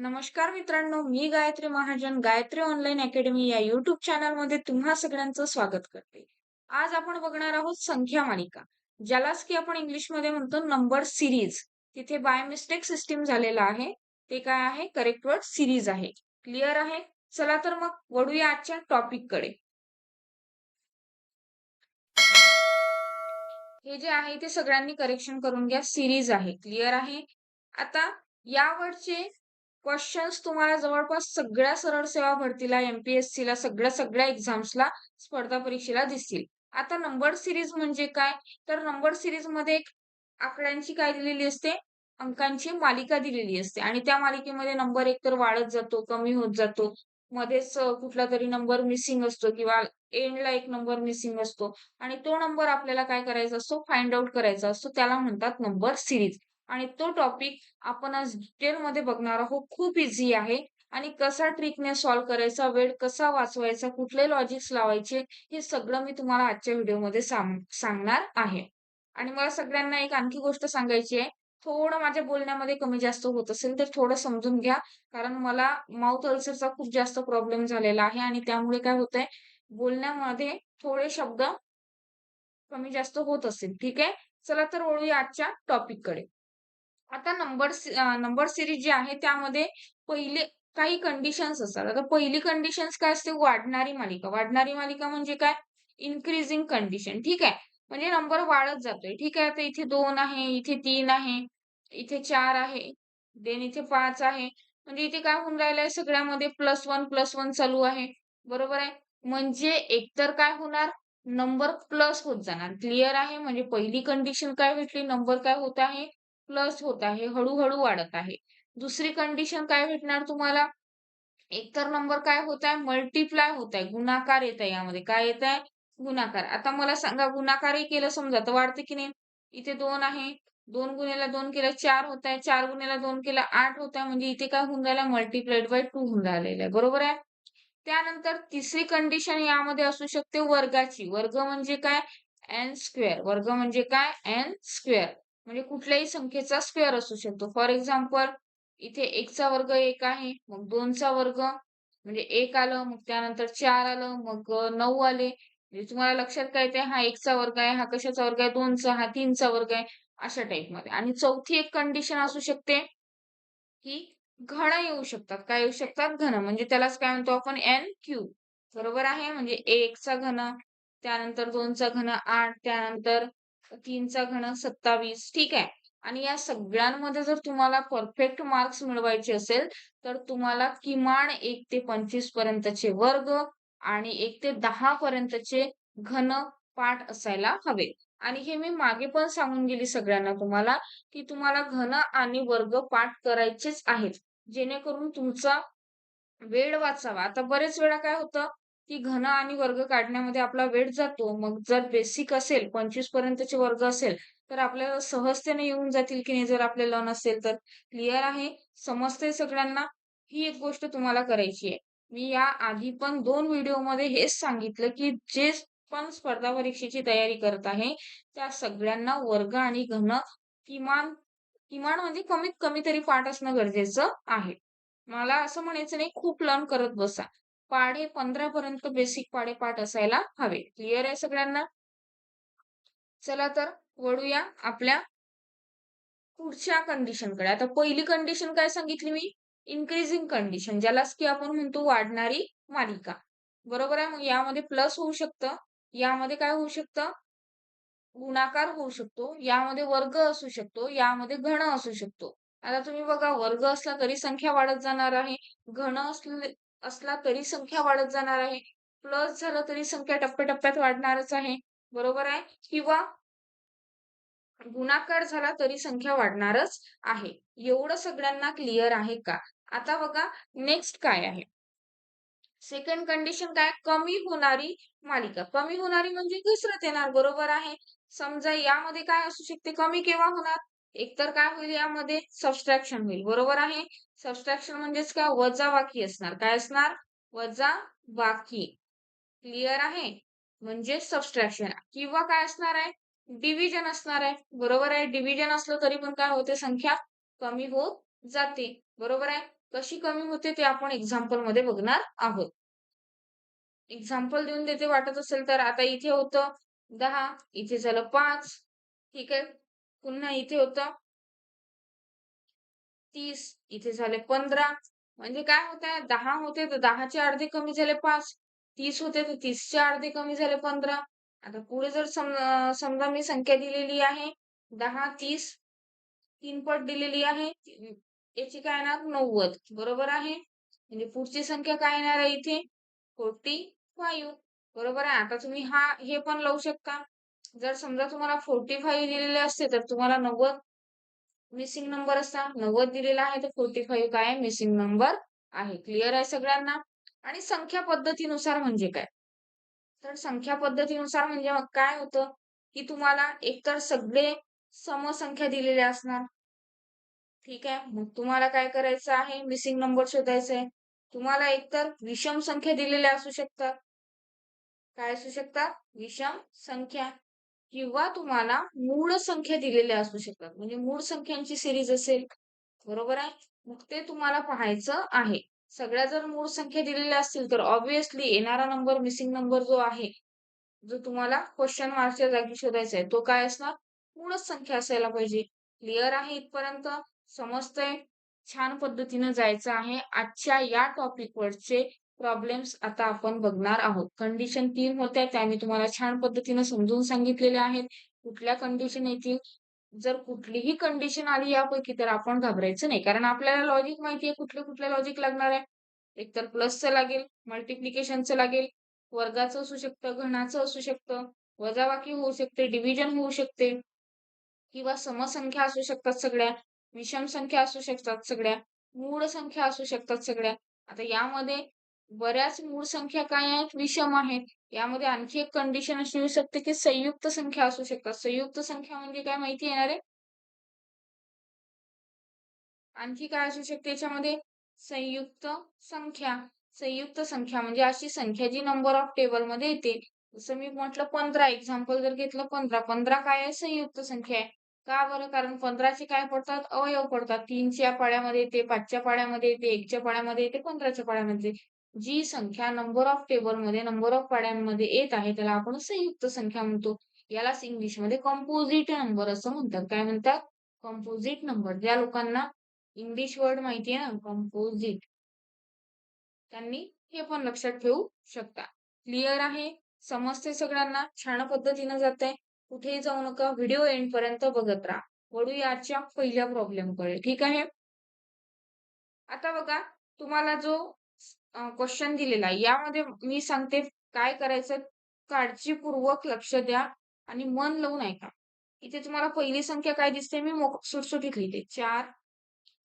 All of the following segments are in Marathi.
नमस्कार मित्रांनो मी गायत्री महाजन गायत्री ऑनलाईन अकॅडमी या युट्यूब चॅनलमध्ये तुम्हा सगळ्यांचं स्वागत करते. आज आपण बघणार आहोत संख्या मालिका ज्यालाच की आपण इंग्लिशमध्ये म्हणतो नंबर सिरीज. तिथे बाय मिस्टेक सिस्टीम झालेला आहे. ते काय आहे? करेक्ट वर्ड सिरीज आहे. क्लिअर आहे? चला तर मग वळूया आजच्या टॉपिककडे. हे जे आहे ते सगळ्यांनी करेक्शन करून घ्या. सिरीज आहे. क्लिअर आहे? आता यावरचे क्वेश्चन्स तुम्हाला जवळपास सगळ्या सरळ सेवा भरतीला एमपीएससी ला सगळ्या सगळ्या एक्झाम्सला स्पर्धा परीक्षेला दिसतील. आता नंबर सिरीज म्हणजे काय? तर नंबर सिरीजमध्ये एक आकड्यांची काय दिलेली असते? अंकांची मालिका दिलेली असते. आणि त्या मालिकेमध्ये नंबर एक तर वाढत जातो कमी होत जातो. मध्येच कुठला तरी नंबर मिसिंग असतो किंवा एंडला एक नंबर मिसिंग असतो. आणि तो नंबर आपल्याला काय करायचा असतो? फाइंड आउट करायचा असतो. त्याला म्हणतात नंबर सिरीज आणि तो टॉपिक आपण आज डिटेलमध्ये बघणार आहोत. खूप इझी आहे. आणि कसा ट्रिकने सॉल्व्ह करायचा वेळ कसा वाचवायचा कुठले लॉजिक्स लावायचे हे सगळं मी तुम्हाला आजच्या व्हिडिओमध्ये सांगणार आहे. आणि मला सगळ्यांना एक आणखी गोष्ट सांगायची आहे. थोडं माझ्या बोलण्यामध्ये कमी जास्त होत असेल तर थोडं समजून घ्या. कारण मला माउथ अल्सरचा खूप जास्त प्रॉब्लेम झालेला आहे आणि त्यामुळे काय होतंय बोलण्यामध्ये थोडे शब्द कमी जास्त होत असेल. ठीक आहे? चला तर वळूया आजच्या टॉपिककडे. आता नंबर नंबर सिरीज जी आहे त्यामध्ये पहिले काही कंडिशन्स असतात. आता पहिली कंडिशन्स काय असते? वाढणारी मालिका. वाढणारी मालिका म्हणजे काय? इन्क्रीजिंग कंडिशन ठीक आहे? म्हणजे नंबर वाढत जातोय. ठीक आहे? आता इथे दोन आहे इथे तीन आहे इथे चार आहे देन इथे पाच आहे. म्हणजे इथे काय होऊन राहिलंय? सगळ्यामध्ये प्लस वन प्लस वन चालू आहे. बरोबर आहे? म्हणजे एकतर काय होणार? नंबर प्लस होत जाणार. क्लिअर आहे? म्हणजे पहिली कंडिशन काय भेटली? नंबर काय होत आहे? प्लस होत आहे हळूहळू वाढत आहे. दुसरी कंडिशन काय भेटणार तुम्हाला? एकतर नंबर काय होत आहे मल्टिप्लाय होत आहे गुणाकार येत आहे यामध्ये. काय येत आहे गुणाकार. आता मला सांगा गुणाकारही केलं समजा तर वाढते की नाही? इथे दोन आहे. दोन गुन्ह्याला दोन केलं चार होत आहे चार गुन्ह्याला दोन केलं आठ होत आहे म्हणजे इथे काय होऊन राहिलं मल्टिप्लाइड बाय टू होऊन राहिलेलं आहे. बरोबर आहे? त्यानंतर तिसरी कंडिशन यामध्ये असू शकते वर्गाची. वर्ग म्हणजे काय? एन स्क्वेअर वर्ग म्हणजे काय? एन स्क्वेअर म्हणजे कुठल्याही संख्येचा स्क्वेअर असू शकतो. फॉर एक्झाम्पल इथे एकचा वर्ग एक आहे मग दोनचा वर्ग म्हणजे एक आलं मग त्यानंतर चार आलं मग नऊ आले. म्हणजे तुम्हाला लक्षात काय येते हा एकचा वर्ग आहे हा कशाचा वर्ग आहे दोनचा हा तीनचा वर्ग आहे अशा टाईपमध्ये आणि चौथी एक कंडिशन असू शकते की घन येऊ शकतात. काय येऊ शकतात? घन म्हणजे त्यालाच काय म्हणतो आपण? एन क्यू बरोबर आहे? म्हणजे एकचा घन त्यानंतर दोनचा घन आठ त्यानंतर तीनचा घन सत्तावीस ठीक आहे? आणि या सगळ्यांमध्ये जर तुम्हाला परफेक्ट मार्क्स मिळवायचे असेल तर तुम्हाला किमान एक ते पंचवीस पर्यंतचे वर्ग आणि एक ते दहा पर्यंतचे घन पाठ असायला हवे. आणि हे मी मागे पण सांगून गेली सगळ्यांना तुम्हाला की तुम्हाला घन आणि वर्ग पाठ करायचेच आहेत. जेणेकरून तुमचा वेळ वाचावा. आता बरेच वेळा काय होतं की घन आणि वर्ग काढण्यामध्ये आपला वेळ जातो. मग जर बेसिक असेल पंचवीस पर्यंतचे वर्ग असेल तर आपल्याला सहजतेने येऊन जातील की नाही जर आपल्याला नसेल तर? क्लिअर आहे? समजते सगळ्यांना? ही एक गोष्ट तुम्हाला करायची आहे. मी या आधी पण दोन व्हिडिओमध्ये हेच सांगितलं की जे पण स्पर्धा परीक्षेची तयारी करत आहे त्या सगळ्यांना वर्ग आणि घन किमान किमान म्हणजे कमीत कमी तरी पाठ असणं गरजेचं आहे. मला असं म्हणायचं नाही खूप लर्न करत बसा. पाढे पंधरा पर्यंत बेसिक पाढे पाठ असायला हवे. क्लिअर आहे सगळ्यांना? चला तर वळूया आपल्या पुढच्या कंडिशनकडे आता पहिली कंडिशन काय सांगितली मी? इन्क्रीजिंग कंडिशन ज्यालाच की आपण म्हणतो वाढणारी मालिका. बरोबर आहे? मग यामध्ये प्लस होऊ शकतं. यामध्ये काय होऊ शकतं? गुणाकार होऊ शकतो. यामध्ये वर्ग असू शकतो. यामध्ये घन असू शकतो. आता तुम्ही बघा वर्ग असला तरी संख्या वाढत जाणार आहे. घन असले असला तरी संख्या वाढत जाणार आहे. प्लस झालं तरी संख्या टप्प्याटप्प्यात वाढणारच आहे. बरोबर आहे? किंवा गुणाकार झाला तरी संख्या वाढणारच आहे. एवढं सगळ्यांना क्लिअर आहे का? आता बघा नेक्स्ट काय आहे? सेकंड कंडिशन काय? कमी होणारी मालिका. कमी होणारी म्हणजे घसरत येणार. बरोबर आहे? समजा यामध्ये काय असू शकते? कमी केव्हा होणार? एकतर काय होईल यामध्ये? सबस्ट्रॅक्शन होईल. बरोबर आहे? सबस्ट्रॅक्शन म्हणजेच काय? वजा बाकी असणार. काय असणार? वजा बाकी. क्लिअर आहे? म्हणजे सबस्ट्रॅक्शन किंवा काय असणार आहे? डिव्हिजन असणार आहे. बरोबर आहे? डिव्हिजन असलं तरी पण काय होते? संख्या कमी होत जाते. बरोबर आहे? कशी कमी होते ते आपण एक्झाम्पलमध्ये बघणार आहोत. एक्झाम्पल देऊन देते वाटत असेल तर. आता इथे होतं दहा. इथे झालं पाच. ठीक आहे? पुन्हा इथे होतं. तीस इथे झाले पंधरा. म्हणजे काय होत? दहा होते तर दहाचे अर्धे कमी झाले पाच. तीस होते तर तीसचे अर्धे कमी झाले पंधरा. आता पुढे जर समजा मी संख्या दिलेली आहे दहा तीस तीन पट दिलेली आहे याची काय येणार? नव्वद. बरोबर आहे? म्हणजे पुढची संख्या काय येणार आहे इथे? Forty five. बरोबर आहे? आता तुम्ही हा हे पण लावू शकता. जर समजा तुम्हाला फोर्टी फाईव्ह दिलेले असते तर तुम्हाला नव्वद मिसिंग नंबर असता. नव्वद दिलेला आहे तर फोर्टी फाईव्ह काय? मिसिंग नंबर आहे. क्लिअर आहे सगळ्यांना? आणि संख्या पद्धतीनुसार म्हणजे काय? तर संख्या पद्धतीनुसार म्हणजे मग काय होतं? की तुम्हाला एकतर सगळे समसंख्या दिलेल्या असणार. ठीक आहे? मग तुम्हाला काय करायचं आहे? मिसिंग नंबर शोधायचा. आहे तुम्हाला एकतर विषम संख्या दिलेल्या असू शकतात. काय असू शकतात? विषम संख्या. किंवा तुम्हाला मूळ संख्या दिलेल्या असू शकतात. म्हणजे मूळ संख्यांची सिरीज असेल बरोबर आहे? मग ते तुम्हाला पाहायचं आहे. सगळ्या जर मूळ संख्या दिलेल्या असतील तर ऑब्विसली येणारा नंबर मिसिंग नंबर जो आहे जो तुम्हाला क्वेश्चन मार्कच्या जागी शोधायचा आहे तो काय असणार? मूळच संख्या असायला पाहिजे. क्लिअर आहे इथपर्यंत? समजतंय? छान पद्धतीनं जायचं आहे. आजच्या या टॉपिक वरचे प्रॉब्लेम्स आता आपण बघणार आहोत. कंडिशन तीन होत्या त्या मी तुम्हाला छान पद्धतीनं समजून सांगितलेल्या आहेत. कुठल्या कंडिशन येतील जर कुठलीही कंडिशन आली यापैकी तर आपण घाबरायचं नाही. कारण आपल्याला लॉजिक माहिती आहे कुठले कुठले लॉजिक लागणार आहे. एकतर प्लसचं लागेल मल्टिप्लिकेशनचं लागेल वर्गाचं असू शकतं घणाचं असू शकतं वजाबाकी होऊ शकते डिव्हिजन होऊ शकते. किंवा समसंख्या असू शकतात सगळ्या विषम संख्या असू शकतात सगळ्या मूळ संख्या असू शकतात सगळ्या. आता यामध्ये बऱ्याच मूळ संख्या काय आहेत? विषम आहेत. यामध्ये आणखी एक कंडिशन अशी येऊ शकते की संयुक्त संख्या असू शकतात. संयुक्त संख्या म्हणजे काय माहिती येणार आहे? आणखी काय असू शकते? याच्यामध्ये संयुक्त संख्या. संयुक्त संख्या म्हणजे अशी संख्या जी नंबर ऑफ टेबलमध्ये येते. जसं मी म्हटलं पंधरा एक्झाम्पल जर घेतलं पंधरा. पंधरा काय आहे? संयुक्त संख्या आहे. का बरं? कारण पंधराचे काय पडतात? अवयव पडतात. तीनच्या पाड्यामध्ये येते पाचच्या पाड्यामध्ये येते एकच्या पाड्यामध्ये येते पंधराच्या पाड्यामध्ये जी संख्या नंबर ऑफ टेबलमध्ये नंबर ऑफ पाड्यांमध्ये येत आहे त्याला आपण संयुक्त संख्या म्हणतो. यालाच इंग्लिशमध्ये कंपोजिट नंबर असं म्हणतात. काय म्हणतात? कंपोजिट नंबर ज्या लोकांना इंग्लिश वर्ड माहिती आहे ना कंपोजिट त्यांनी हे पण लक्षात ठेवू शकता. क्लिअर आहे? समजते सगळ्यांना? छान पद्धतीनं जात आहे कुठेही जाऊ नका. व्हिडिओ एंड पर्यंत बघत राहा. वळू याच्या पहिल्या प्रॉब्लेमकडे ठीक आहे? आता बघा तुम्हाला जो क्वेश्चन दिलेला आहे. यामध्ये मी सांगते काय करायचं? काळजीपूर्वक लक्ष द्या आणि मन लावून ऐका. इथे तुम्हाला पहिली संख्या काय दिसते? मी सुटसुटीत लिहिते. चार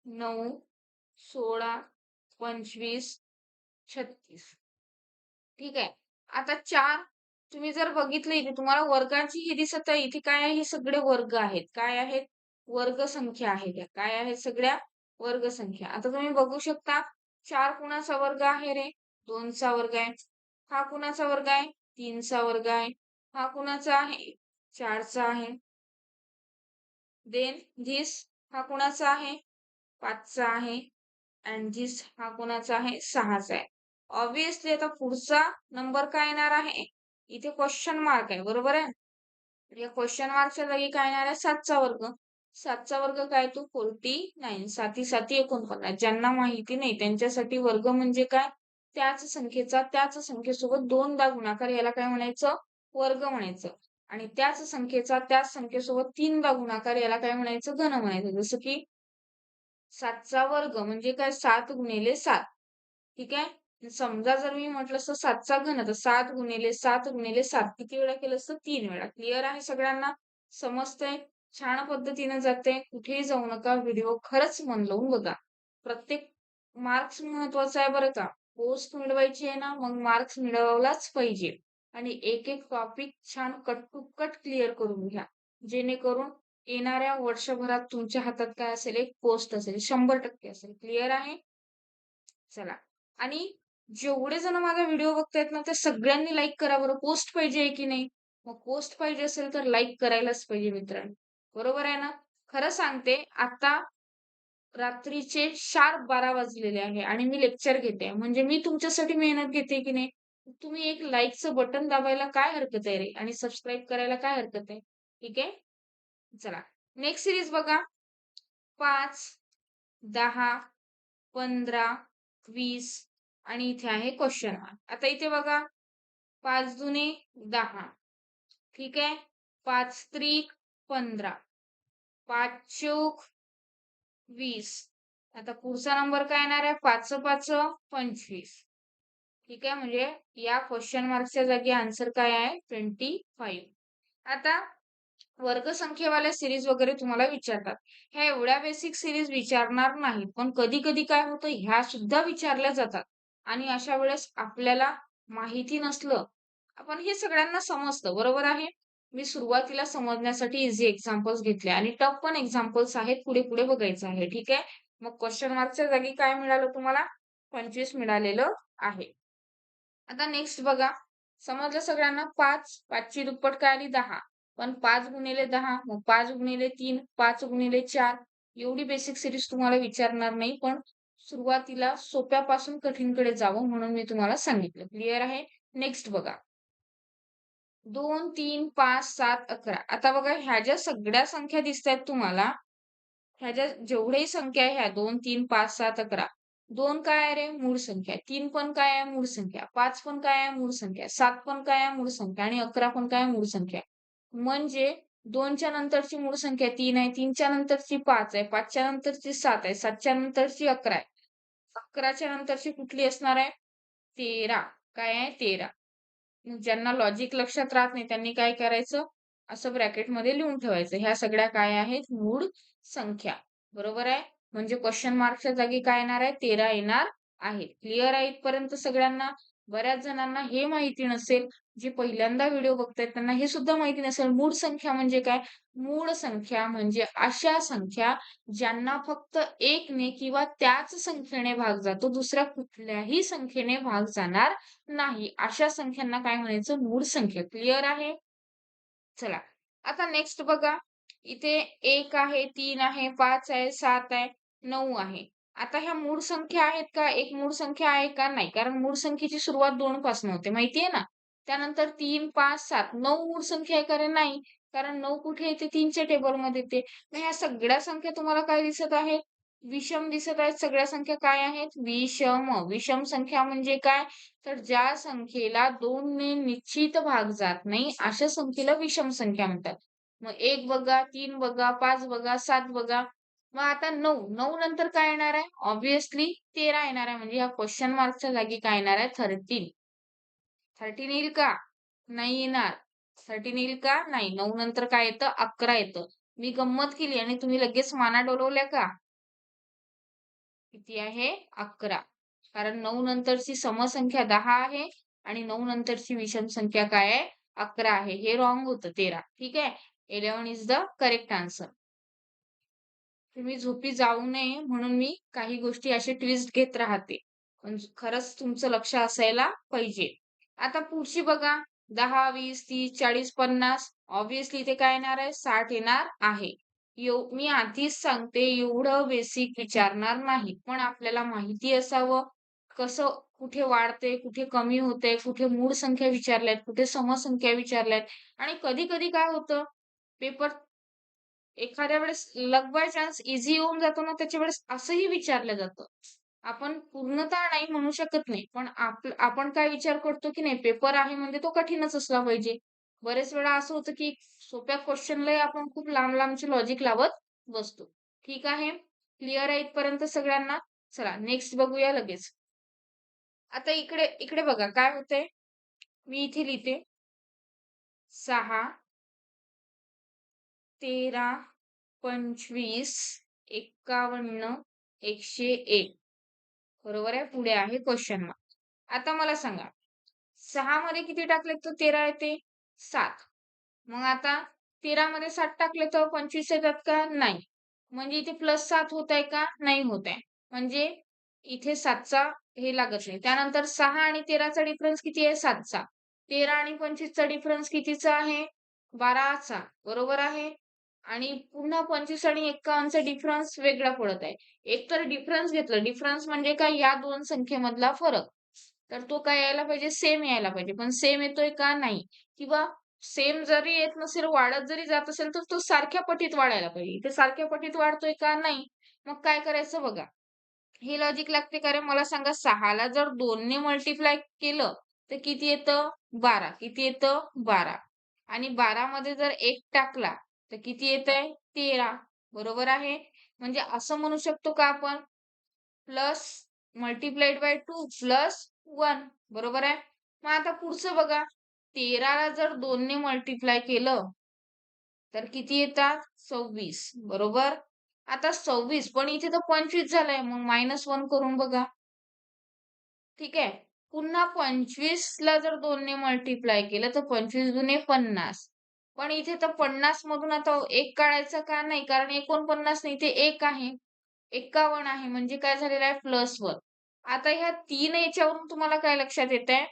नऊ सोळा पंचवीस छत्तीस. ठीक आहे? आता चार तुम्ही जर बघितलं इथे तुम्हाला वर्गाची ही दिसत आहे. इथे काय आहे? हे सगळे वर्ग आहेत. काय आहेत? वर्ग संख्या आहेत काय आहेत? सगळ्या वर्ग संख्या आता तुम्ही बघू शकता चार कुणाचा वर्ग आहे रे? दोनचा वर्ग आहे. हा कुणाचा वर्ग आहे? तीनचा वर्ग आहे. हा कुणाचा आहे? चारचा आहे. देन धीस हा कुणाचा आहे? पाचचा आहे. अँड धीस हा कुणाचा आहे? सहाचा आहे. ऑब्विसली आता पुढचा नंबर काय येणार आहे? इथे क्वेश्चन मार्क आहे. बरोबर आहे? या क्वेश्चन मार्कच्या जागी काय येणार आहे? सातचा वर्ग. सातचा वर्ग काय तो? फोर्टी नाईन साती साती एकोणपन्नास. ज्यांना माहिती नाही त्यांच्यासाठी वर्ग म्हणजे काय? त्याच संख्येचा त्याच संख्येसोबत दोनदा गुणाकार याला काय म्हणायचं? वर्ग म्हणायचं. आणि त्याच संख्येचा त्याच संख्येसोबत तीनदा गुणाकार याला काय म्हणायचं? घन म्हणायचं. जसं की सातचा वर्ग म्हणजे काय? सात गुणिले सात. ठीक आहे? समजा जर मी म्हटलं असतं सातचा घन तर सात गुणिले सात गुणिले सात. किती वेळा केलं असतं तीन वेळा. क्लिअर आहे सगळ्यांना? समजतंय? छान पद्धतीने जाते. कुठेही जाऊ नका. व्हिडिओ खरंच मन लावून बघा. प्रत्येक मार्क्स महत्त्वाचा आहे बरं का. पोस्ट मिळवायची आहे ना मग मार्क्स मिळवलाच पाहिजे. आणि एक एक टॉपिक छान कट टू कट क्लिअर करून घ्या. जेणेकरून येणाऱ्या वर्षभरात तुमच्या हातात काय असेल? एक पोस्ट असेल. शंभर टक्के असेल. क्लिअर आहे? चला. आणि जेवढे जण माझा व्हिडिओ बघतायत ना ते सगळ्यांनी लाईक करा बरं. पोस्ट पाहिजे की नाही? मग पोस्ट पाहिजे असेल तर लाईक करायलाच पाहिजे मित्रांनो. बरोबर आहे ना? खरं सांगते आता रात्रीचे शार्प बारा वाजलेले आहे आणि मी लेक्चर घेते. म्हणजे मी तुमच्यासाठी मेहनत घेते की नाही? तुम्ही एक लाईकचं बटन दाबायला काय हरकत आहे रे? आणि सबस्क्राईब करायला काय हरकत आहे? ठीक आहे? चला. नेक्स्ट सिरीज बघा. पाच दहा पंधरा वीस आणि इथे आहे क्वेश्चन मार्क आता इथे बघा. पाच जुने दहा. ठीक आहे? पाच त्रिक पंधरा. पाच चोख वीस. आता पुढचा नंबर काय येणार आहे? पाच पाच पंचवीस. ठीक आहे? म्हणजे या क्वेश्चन मार्कच्या जागी आन्सर काय आहे? ट्वेंटी फाईव्ह आता वर्गसंख्येवाल्या सिरीज वगैरे तुम्हाला विचारतात. ह्या एवढ्या बेसिक सिरीज विचारणार नाही पण कधी कधी काय होतं? ह्या सुद्धा विचारल्या जातात. आणि अशा वेळेस आपल्याला माहिती नसलं आपण हे सगळ्यांना समजतं. बरोबर आहे? मी सुरुवातीला समजण्यासाठी इझी एक्झाम्पल्स घेतले आणि टफ पण एक्झाम्पल्स आहेत पुढे पुढे बघायचं आहे. ठीक आहे? मग क्वेश्चन मार्कच्या जागी काय मिळालं तुम्हाला? पंचवीस मिळालेलं आहे. आता नेक्स्ट बघा. समजलं सगळ्यांना? पाच पाचची दुप्पट काय आली? दहा. पण पाच गुणिले दहा मग पाच गुणिले तीन पाच गुणिले चार. एवढी बेसिक सिरीज तुम्हाला विचारणार नाही पण सुरुवातीला सोप्यापासून कठीणकडे जावं म्हणून मी तुम्हाला सांगितलं. क्लिअर आहे? नेक्स्ट बघा. दोन तीन पाच सात अकरा. आता बघा ह्या ज्या सगळ्या संख्या दिसत आहेत तुम्हाला ह्या ज्या जेवढ्याही संख्या आहे ह्या दोन तीन पाच सात अकरा. दोन काय आहे रे? मूळ संख्या. तीन पण काय आहे? मूळ संख्या. पाच पण काय आहे? मूळ संख्या. सात पण काय आहे? मूळ संख्या. आणि अकरा पण काय मूळ संख्या. म्हणजे दोनच्या नंतरची मूळ संख्या तीन आहे तीनच्या नंतरची पाच आहे पाचच्या नंतरची सात आहे सातच्या नंतरची अकरा आहे. अकराच्या नंतरची कुठली असणार आहे? तेरा. काय आहे? तेरा. ज्यांना लॉजिक लक्षात राहत नाही त्यांनी काय करायचं? असं ब्रॅकेटमध्ये लिहून ठेवायचं. ह्या सगळ्या काय आहेत? मूळ संख्या. बरोबर आहे? म्हणजे क्वेश्चन मार्कच्या जागी काय येणार आहे? तेरा येणार आहे. क्लिअर आहे इथपर्यंत सगळ्यांना? बऱ्याच जणांना हे माहिती नसेल जे पहिल्यांदा व्हिडिओ बघतायत त्यांना हे सुद्धा माहिती नसेल. मूळ संख्या म्हणजे काय? मूळ संख्या म्हणजे अशा संख्या ज्यांना फक्त एकने किंवा त्याच संख्येने भाग जातो दुसऱ्या कुठल्याही संख्येने भाग जाणार नाही. अशा संख्यांना काय म्हणायचं? मूळ संख्या. क्लिअर आहे? चला. आता नेक्स्ट बघा. इथे एक आहे तीन आहे पाच आहे सात आहे नऊ आहे. आता ह्या मूळ संख्या आहेत का? एक मूळ संख्या आहे का? नाही. कारण मूळ संख्येची सुरुवात दोन पासून होते. माहितीये ना? त्यानंतर तीन पाच सात नऊ मूळ संख्या आहे नाही. कारण नऊ कुठे येते? तीनच्या टेबलमध्ये येते. मग ह्या सगळ्या संख्या तुम्हाला काय दिसत आहेत विषम दिसत आहेत. सगळ्या संख्या काय आहेत? विषम. विषम संख्या म्हणजे काय? तर ज्या संख्येला दोन ने निश्चित भाग जात नाही अशा संख्येला विषम संख्या म्हणतात. मग एक बघा तीन बघा पाच बघा सात बघा. मग आता नऊ. नऊ नंतर काय येणार आहे? ऑब्विसली तेरा येणार आहे. म्हणजे ह्या क्वेश्चन मार्कच्या जागी काय येणार आहे? थर्टीन थर्टीन येईल का? नाही येणार. थर्टीन येईल का? नाही. नऊ नंतर काय येतं? अकरा येतं. मी गंमत केली आणि तुम्ही लगेच माना डोलवल्या का? किती आहे? अकरा. कारण नऊ नंतरची समसंख्या दहा आहे आणि नऊ नंतरची विषम संख्या काय आहे? अकरा आहे. हे रॉंग होतं. तेरा. ठीक आहे? Eleven is the correct answer तुम्ही झोपी जाऊ नये म्हणून मी काही गोष्टी असे ट्विस्ट घेत राहते. पण खरंच तुमचं लक्ष असायला पाहिजे. आता पुढची बघा. दहा वीस तीस चाळीस पन्नास. ऑब्विसली इथे काय येणार आहे? साठ येणार आहे. मी आधीच सांगते एवढं बेसिक विचारणार नाही. पण आपल्याला माहिती असावं कसं कुठे वाढते कुठे कमी होते कुठे मूळ संख्या विचारल्यात कुठे समसंख्या विचारल्यात. आणि कधी कधी काय होतं पेपर एखाद्या वेळेस लग बाय चान्स इझी होऊन जातो ना त्याच्या वेळेस असंही विचारलं जातं. आपण पूर्णतः नाही म्हणू शकत नाही. पण आपण काय विचार करतो की नाही पेपर आहे म्हणजे तो कठीणच असला पाहिजे. बरेच वेळा असं होतं की सोप्या क्वेश्चनलाही आपण खूप लांब लांबचे लॉजिक लावत बसतो. ठीक आहे? क्लिअर आहे इथपर्यंत सगळ्यांना? चला नेक्स्ट बघूया लगेच. आता इकडे इकडे बघा काय होतंय? मी इथे लिहिते. सहा तेरा पंचवीस एक्कावन्न एकशे एक. बरोबर आहे पुढे आहे क्वेश्चन मार्क आता मला सांगा सहा मध्ये किती टाकले तर तेरा येते? सात. मग आता तेरा मध्ये सात टाकले तर पंचवीस येतात का? नाही. म्हणजे इथे प्लस सात होत आहे का? नाही होत आहे म्हणजे इथे सातचा हे लागत नाही. त्यानंतर सहा आणि तेराचा डिफरन्स किती आहे? सातचा. तेरा आणि पंचवीसचा डिफरन्स कितीचा आहे? बाराचा. बरोबर आहे? आणि पुन्हा पंचवीस आणि एक्कावन्नचा डिफरन्स वेगळा पडत आहे. एक तर डिफरन्स घेतलं. डिफरन्स म्हणजे काय? या दोन संख्येमधला फरक. तर तो काय यायला पाहिजे? सेम यायला पाहिजे. पण सेम येतोय का? नाही. किंवा सेम जरी येत नसेल वाढत जरी जात असेल तर तो सारख्या पटीत वाढायला पाहिजे. ते सारख्या पटीत वाढतोय का? नाही. मग काय करायचं बघा. हे लॉजिक लागते कारण मला सांगा. सहाला जर दोनने मल्टिप्लाय केलं तर किती येतं? बारा. किती येतं? बारा. आणि बारामध्ये जर एक टाकला तर किती येत आहे? तेरा. बरोबर आहे? म्हणजे असं म्हणू शकतो का आपण? Plus multiplied by two plus one. बरोबर आहे? मग आता पुढचं बघा. तेराला जर दोनने मल्टिप्लाय केलं तर किती येतात? सव्वीस. बरोबर? आता सव्वीस पण इथे तर पंचवीस झालंय. मग मायनस वन करून बघा. ठीक आहे? पुन्हा पंचवीस ला जर दोनने मल्टिप्लाय केलं तर पंचवीस दुने पन्नास. पण इथे तर पन्नास मधून आता एक काढायचं का नाही? कारण एकोणपन्नास नाही इथे एक आहे. एक्कावन्न आहे म्हणजे काय झालेलं आहे? Plus one. आता ह्या तीन याच्यावरून तुम्हाला काय लक्षात येत आहे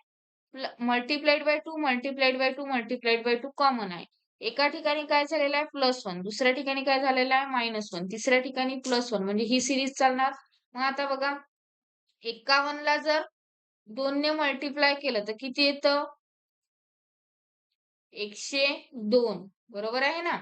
multiplied by two multiplied by two multiplied by two common आहे. एका ठिकाणी काय झालेलं आहे? Plus one. दुसऱ्या ठिकाणी काय झालेलं आहे? Minus one. तिसऱ्या ठिकाणी प्लस वन. म्हणजे ही सिरीज चालणार. मग आता बघा. एक्कावन्न जर दोनने मल्टिप्लाय केलं तर किती येतं? एकशे दोन बरोबर आहे ना?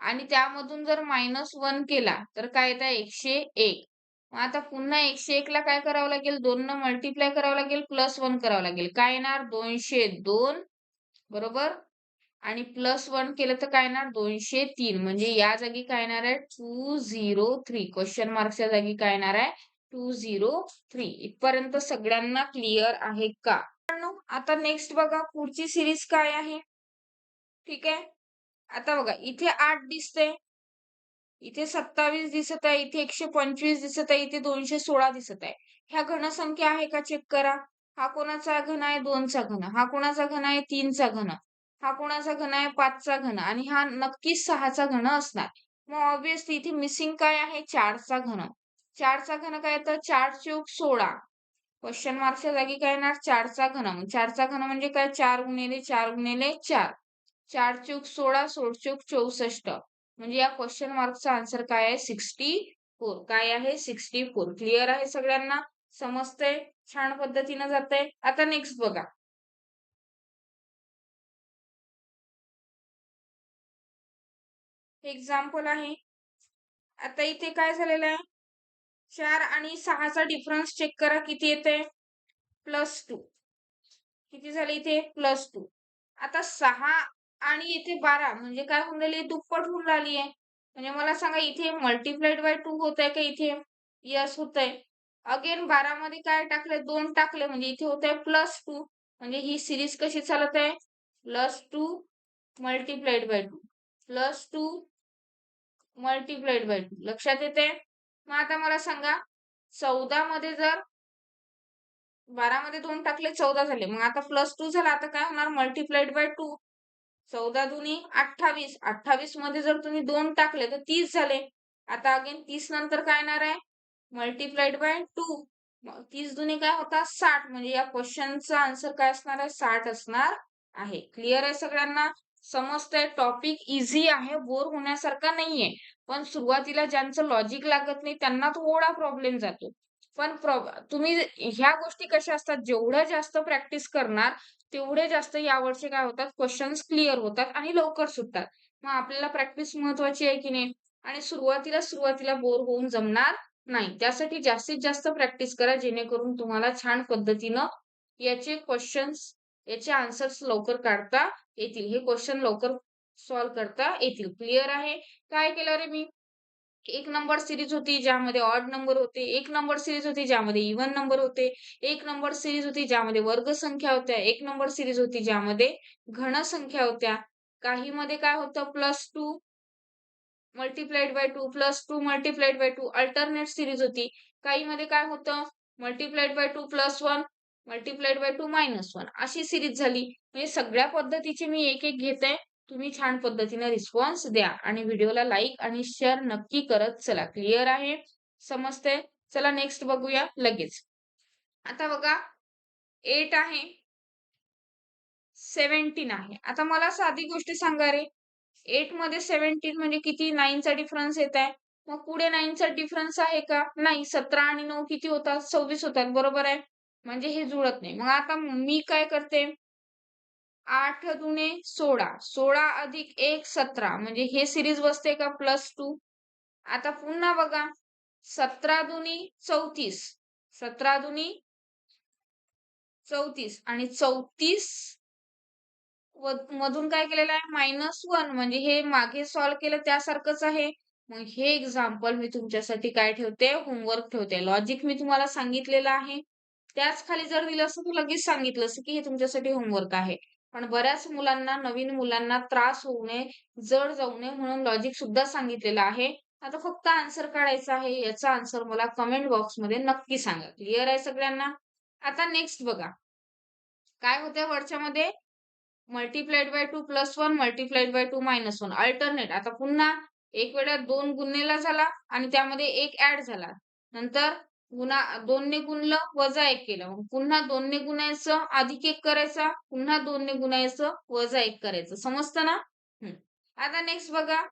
आणि त्यामधून जर मायनस वन केला तर काय येतं? एकशे एक. मग आता पुन्हा एकशे एक ला काय करावं लागेल? दोन न मल्टिप्लाय करावं लागेल प्लस वन करावं लागेल. काय येणार? दोनशे दोन बरोबर? आणि प्लस वन केलं तर काय येणार? दोनशे तीन. म्हणजे या जागी काय येणार आहे? टू झिरो थ्री क्वेश्चन मार्क्सच्या जागी काय येणार आहे? टू झिरो थ्री इथपर्यंत सगळ्यांना क्लिअर आहे का? आता नेक्स्ट बघा पुढची सिरीज काय आहे? ठीक आहे? आता बघा इथे आठ दिसते इथे सत्तावीस दिसत आहे इथे एकशे पंचवीस दिसत आहे इथे दोनशे सोळा दिसत आहे. ह्या घनसंख्या आहे का चेक करा. हा कोणाचा घन आहे? दोनचा घन. हा कोणाचा घन आहे? तीनचा घन. हा कोणाचा घन आहे? पाचचा घन. आणि हा नक्कीच सहाचा घन असणार. मग ऑब्विसली इथे मिसिंग काय आहे? चारचा घन. चारचा घन काय? येतं चार चौक सोळा. क्वेश्चन मार्कच्या जागी काय येणार? चारचा घन. चारचा घन म्हणजे काय? चार गुणिले चार गुणिले चार. चार चौक सोळा सोळ चौक चौसष्ट. म्हणजे या क्वेश्चन मार्कचा आन्सर काय आहे? सिक्स्टी फोर काय आहे? सिक्स्टी फोर क्लिअर आहे सगळ्यांना? समजतंय? छान पद्धतीनं जात आहे आता नेक्स्ट बघा. एक्झाम्पल आहे. आता इथे काय झालेलं आहे? चार आणि सहाचा डिफरन्स चेक करा किती येते प्लस टू किती झाले इथे? प्लस टू आता सहा आणि इथे बारा म्हणजे काय होऊन राहिली दुप्पट होऊन राहिली आहे. म्हणजे मला सांगा इथे मल्टिप्लाइड बाय टू होत आहे का इथे? यस होत आहे अगेन बारामध्ये काय टाकले दोन टाकले म्हणजे इथे होत आहे प्लस टू म्हणजे ही सिरीज कशी चालत आहे? Plus two multiplied by two plus two multiplied by two लक्षात येते मग आता मला सांगा चौदा मध्ये जर बारामध्ये दोन टाकले चौदा झाले. मग आता प्लस टू झाला. आता काय होणार? मल्टिप्लाइड बाय टू चौदा दुनी अठ्ठावीस. अठ्ठावीसमध्ये जर तुम्ही दोन टाकले तर तीस झाले. आता अगेन तीस नंतर काय येणार आहे? मल्टिप्लाइड बाय टू तीस दुनी काय होता? साठ. म्हणजे या क्वेश्चनचा आन्सर काय असणार आहे? साठ असणार आहे. क्लिअर आहे सगळ्यांना? समजतंय टॉपिक इझी आहे. बोर होण्यासारखा नाहीये. पण सुरुवातीला ज्यांचं लॉजिक लागत नाही त्यांना थोडा प्रॉब्लेम जातो. पण तुम्ही ह्या गोष्टी कशा असतात? जेवढं जास्त प्रॅक्टिस करणार तेवढे जास्त यावरचे काय होतात? क्वेश्चन्स क्लिअर होतात आणि लवकर सुटतात. मग आपल्याला प्रॅक्टिस महत्वाची आहे की नाही? आणि सुरुवातीला सुरुवातीला बोर होऊन जमणार नाही. त्यासाठी जास्तीत जास्त प्रॅक्टिस करा जेणेकरून तुम्हाला छान पद्धतीनं याचे क्वेश्चन्स याचे आन्सर्स लवकर काढता येतील. हे क्वेश्चन लवकर सॉल्व्ह करता येतील. क्लिअर आहे? काय केलं रे मी? एक नंबर सिरीज होती ज्यामध्ये ऑड नंबर होते एक नंबर सिरीज होती ज्यामध्ये इव्हन नंबर होते एक नंबर सिरीज होती ज्यामध्ये वर्ग संख्या होत्या एक नंबर सिरीज होती ज्यामध्ये घन संख्या होत्या. काही मध्ये काय होतं? Plus two multiplied by two plus two multiplied by two alternate series होती. काही मध्ये काय होतं? Multiplied by two plus one multiplied by two minus one अशी सिरीज झाली. म्हणजे सगळ्या पद्धतीचे मी एक एक घेते. तुम्ही छान पद्धतीने रिस्पॉन्स द्या आणि व्हिडिओला लाईक आणि शेअर नक्की करत चला. क्लिअर आहे? समजते चला नेक्स्ट बघूया लगेच. आता बघा एट आहे. सेव्हन्टीन आहे. आता मला साधी गोष्ट सांगा रे. एटमध्ये सेव्हन्टीन म्हणजे किती? नाईनचा डिफरन्स येत आहे. मग पुढे नाईनचा डिफरन्स आहे का? नाही. सतरा आणि नऊ किती होतात? सव्वीस होतात. बरोबर आहे? म्हणजे हे जुळत नाही. मग आता मी काय करते? आठ दुने सोळा. सोळा अधिक एक सतरा. म्हणजे हे सिरीज बसते का? प्लस टू आता पुन्हा बघा. सतरा दुनी चौतीस. सतरा दुनी चौतीस. आणि चौतीस मधून काय केलेलं आहे? मायनस वन म्हणजे हे मागे सॉल्व्ह केलं त्यासारखंच आहे. मग हे एक्झाम्पल मी तुमच्यासाठी काय ठेवते? होमवर्क ठेवते. लॉजिक मी तुम्हाला सांगितलेलं आहे. त्याच खाली जर दिलं असतं तर लगेच सांगितलं असतं की हे तुमच्यासाठी होमवर्क आहे. पण बऱ्याच मुलांना नवीन मुलांना त्रास होऊ नये जड जाऊ नये म्हणून लॉजिक सुद्धा सांगितलेलं आहे. आता फक्त आन्सर काढायचा आहे याचा आन्सर मला कमेंट बॉक्समध्ये नक्की सांगा. क्लिअर आहे सगळ्यांना? आता नेक्स्ट बघा. काय होते वरच्या मध्ये? Multiplied by two plus one multiplied by two minus one alternate आता पुन्हा एक वेळा दोन गुन्हेला झाला आणि त्यामध्ये एक ऍड झाला. नंतर गुणा दोनने गुणलं वजा एक केलं. मग पुन्हा दोनने गुणायचं अधिक एक करायचा पुन्हा दोनने गुणायचं वजा एक करायचं. समजतं ना? आता नेक्स्ट बघा.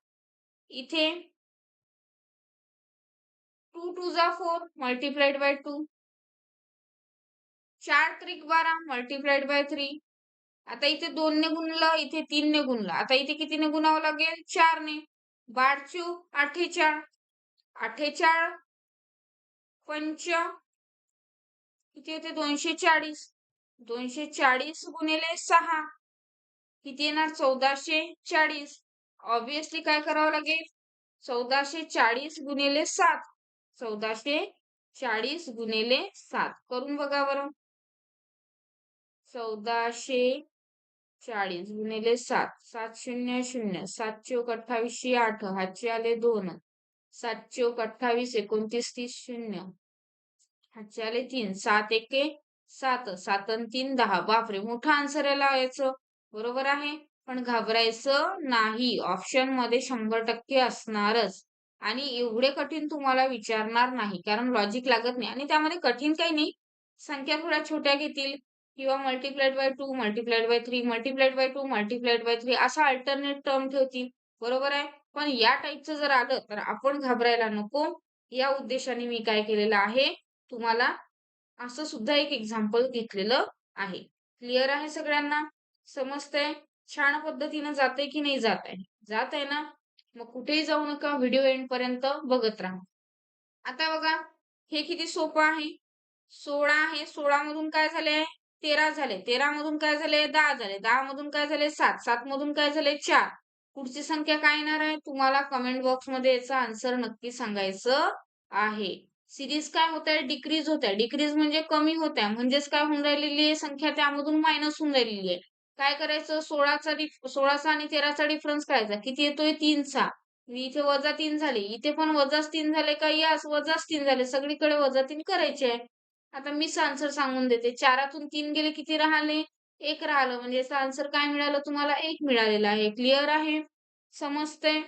इथे टू टू जा फोर मल्टीप्लाइड बाय टू चार त्रिक बारा मल्टीप्लाइड बाय थ्री आता इथे दोनने गुणलं इथे तीनने गुणलं. आता इथे कितीने गुणावं लागेल? चारने. बारचू अठ्ठेचाळ अठ्ठेचाळ पंच किती होते? दोनशे चाळीस दोनशे चाळीस गुणिले सहा. किती येणार? चौदाशे चाळीस ऑब्विसली काय करावं लागेल? चौदाशे चाळीस गुणिले सात. चौदाशे चाळीस गुणिले सात. करून बघा बरं. चौदाशे चाळीस गुणिले सात. सात शून्य शून्य. सात एक अठ्ठावीसशे आठ. हातचे आले दोन. सात चौक अठ्ठावीस एकोणतीस तीस शून्य. हातचे आले तीन सात एके सात. सात तीन दहा. बापरे! मोठा आन्सर याला लावायचं बरोबर आहे? पण घाबरायचं नाही. ऑप्शनमध्ये शंभर टक्के असणारच. आणि एवढे कठीण तुम्हाला विचारणार नाही. कारण लॉजिक लागत नाही. आणि त्यामध्ये कठीण काही नाही. संख्या थोड्या छोट्या घेतील. किंवा multiplied by two multiplied by three multiplied by two multiplied by three असा अल्टरनेट टर्म ठेवतील. बरोबर आहे? पण या टाईपचं जर आलं तर आपण घाबरायला नको. या उद्देशाने मी काय केलेलं आहे? तुम्हाला असं सुद्धा एक एक्झाम्पल घेतलेलं आहे. क्लिअर आहे सगळ्यांना? समजतंय? छान पद्धतीनं जाते की नाही जात आहे जात आहे ना? मग कुठेही जाऊ नका. व्हिडिओ एंड पर्यंत बघत राहा. आता बघा हे किती सोपं आहे? सोळा आहे. सोळा मधून काय झाले तेरा झाले तेरा मधून काय झाले दहा झाले दहा मधून काय झाले सात. सात मधून काय झाले चार. पुढची संख्या काय येणार आहे? तुम्हाला कमेंट बॉक्समध्ये याचा आन्सर नक्की सांगायचं आहे. सिरीज काय होत आहे डिक्रीज होत आहे डिक्रीज म्हणजे कमी होत आहे म्हणजेच काय होऊन राहिलेली आहे? संख्या त्यामधून मायनस होऊन राहिलेली आहे. काय करायचं? सोळाचा सोळाचा आणि तेराचा डिफरन्स करायचा. किती येतोय? तीनचा. इथे वजा तीन झाले. इथे पण वजाच तीन झाले का? यास वजाच तीन झाले. सगळीकडे वजा तीन करायचे आहे. आता मीच आन्सर सांगून देते. चारातून तीन गेले किती राहिले? एक राहिलं. म्हणजे याचा आन्सर काय मिळालं? तुम्हाला एक मिळालेला आहे. क्लिअर आहे? समजते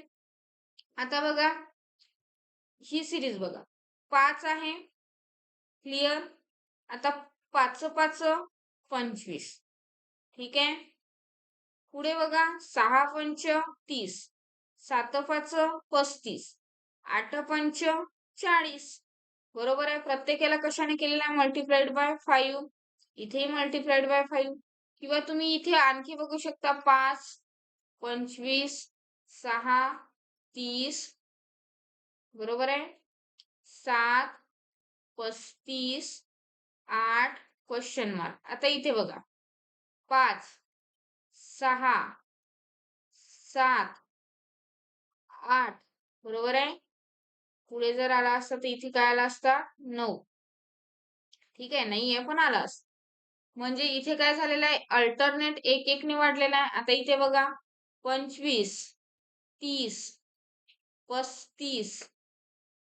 आता बघा. ही सिरीज बघा. पाच आहे. क्लिअर आता पाच पाच पंचवीस. ठीक आहे? पुढे बघा. सहा पंच तीस. सात पाच पस्तीस. आठ पंच चाळीस. बरोबर आहे? प्रत्येकाला कशाने केलेला? आहे मल्टिप्लाइड बाय फाईव्ह इथेही मल्टिप्लाइड बाय फाईव्ह किंवा तुम्ही इथे आणखी बघू शकता पाच पंचवीस सहा तीस बरोबर आहे? सात पस्तीस आठ क्वेश्चन मार्क आता इथे बघा. पाच सहा सात आठ बरोबर आहे? पुढे जर आला असता तर इथे काय आला असता? नऊ. ठीक आहे? नाही आहे पण आला असता. म्हणजे इथे काय झालेलं आहे? अल्टरनेट एक एक ने वाढलेला आहे. आता इथे बघा. पंचवीस तीस पस्तीस.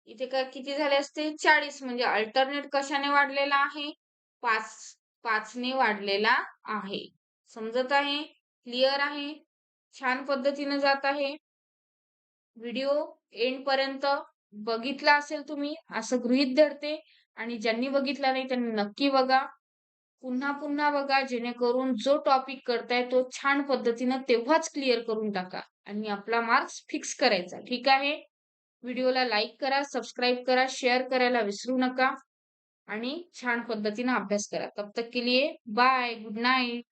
इथे काय किती झाले असते? चाळीस. म्हणजे अल्टरनेट कशाने वाढलेला आहे? पाच पाचने वाढलेला आहे. समजत आहे? क्लिअर आहे? छान पद्धतीने जात आहे. व्हिडिओ एंड पर्यंत बघितला असेल तुम्ही असं गृहित धरते. आणि ज्यांनी बघितला नाही त्यांनी नक्की बघा. पुन्हा पुन्हा बघा जेणेकरून जो टॉपिक करताय तो छान पद्धतीनं तेव्हाच क्लिअर करून टाका आणि आपला मार्क्स फिक्स करायचा. ठीक आहे? व्हिडिओला लाईक करा सबस्क्राईब करा शेअर करायला विसरू नका आणि छान पद्धतीने अभ्यास करा. तब तक के लिए बाय गुड नाईट